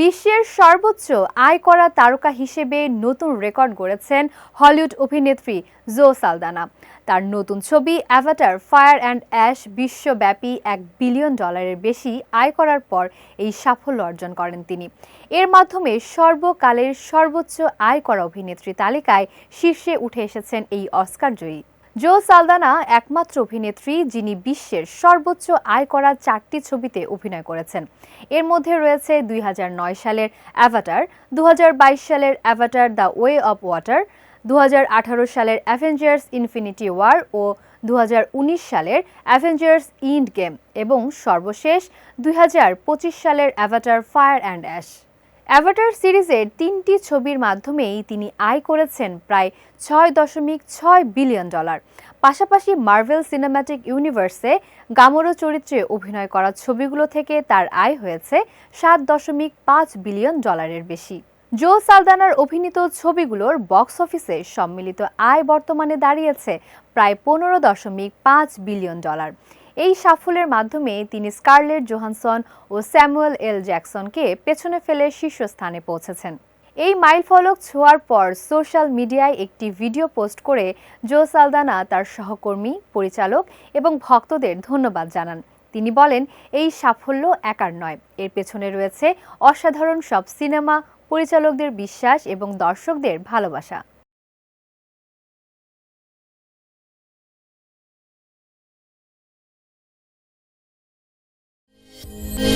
বিশ্বের সর্বোচ্চ আয় করা তারকা হিসেবে নতুন রেকর্ড গড়েছেন হলিউড অভিনেত্রী জো সালদানা। তার নতুন ছবি অ্যাভাটার ফায়ার অ্যান্ড অ্যাশ বিশ্বব্যাপী এক বিলিয়ন ডলারের বেশি আয় করার পর এই সাফল্য অর্জন করেন তিনি। এর মাধ্যমে সর্বকালের সর্বোচ্চ আয় করা অভিনেত্রী তালিকায় শীর্ষে উঠে এসেছেন এই অস্কার জয়ী। জো সালদানা একমাত্র অভিনেত্রী যিনি বিশ্বের সর্বোচ্চ আয় করা চারটি ছবিতে অভিনয় করেছেন। এর মধ্যে রয়েছে দুই হাজার নয় সালের অ্যাভাটার দু হাজার বাইশ সালের Avatar the way of water দু হাজার আঠারো সালের অ্যাভেঞ্জার্স ইনফিনিটি ওয়ার ও দু হাজার উনিশ সালের অ্যাভেঞ্জার্স ইন্ড গেম এবং সর্বশেষ দুই হাজার পঁচিশ সালের Avatar fire and ash. Avatar সিরিজের তিনটি ছবির মাধ্যমেই তিনি আয় করেছেন প্রায় ছয় দশমিক ছয় বিলিয়ন ডলার। পাশাপাশি মার্ভেল সিনেম্যাটিক ইউনিভার্সে গামরো চরিত্রে অভিনয় করা ছবিগুলো থেকে তার আয় হয়েছে সাত দশমিক পাঁচ বিলিয়ন ডলারের বেশি। জো সালদানার অভিনীত ছবিগুলোর বক্স অফিসে সম্মিলিত আয় বর্তমানে দাঁড়িয়েছে প্রায় পনেরো দশমিক পাঁচ বিলিয়ন ডলার। এই সাফল্যের মাধ্যমে তিনি স্কারলেট জোহানসন ও স্যামুয়েল এল জ্যাকসনকে পেছনে ফেলে শীর্ষস্থানে পৌঁছেছেন। এই মাইলফলক ছোঁয়ার পর সোশ্যাল মিডিয়ায় একটি ভিডিও পোস্ট করে জো সালদানা তার সহকর্মী, পরিচালক এবং ভক্তদের ধন্যবাদ জানান। তিনি বলেন, এই সাফল্য একার নয়। এর পেছনে রয়েছে অসাধারণ সব সিনেমা, পরিচালকদের বিশ্বাস এবং দর্শকদের ভালোবাসা। Música